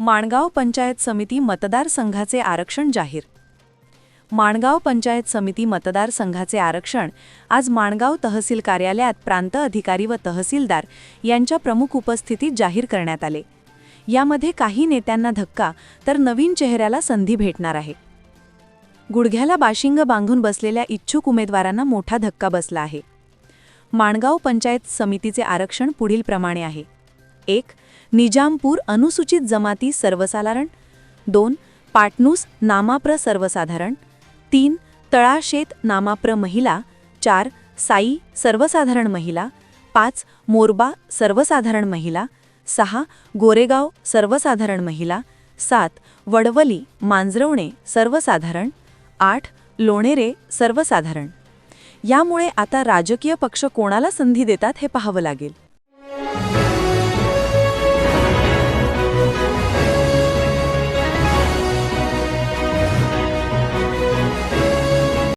माणगाव पंचायत समिती मतदारसंघाचे आरक्षण जाहीर. माणगाव पंचायत समिती मतदारसंघाचे आरक्षण आज माणगाव तहसील कार्यालयात प्रांत अधिकारी व तहसीलदार यांच्या प्रमुख उपस्थितीत जाहीर करण्यात आले. यामध्ये काही नेत्यांना धक्का तर नवीन चेहऱ्याला संधी भेटणार आहे. गुडघ्याला बाशिंग बांधून बसलेल्या इच्छुक उमेदवारांना मोठा धक्का बसला आहे. माणगाव पंचायत समितीचे आरक्षण पुढीलप्रमाणे आहे. एक निजामपूर अनुसूचित जमाती सर्वसाधारण. दोन पाटणूस नामाप्र सर्वसाधारण. तीन तळाशेत नामाप्र महिला. चार साई सर्वसाधारण महिला. पाच मोरबा सर्वसाधारण महिला. सहा गोरेगाव सर्वसाधारण महिला. सात वडवली मांजरवणे सर्वसाधारण. आठ लोणेरे सर्वसाधारण. यामुळे आता राजकीय पक्ष कोणाला संधी देतात हे पाहावं लागेल.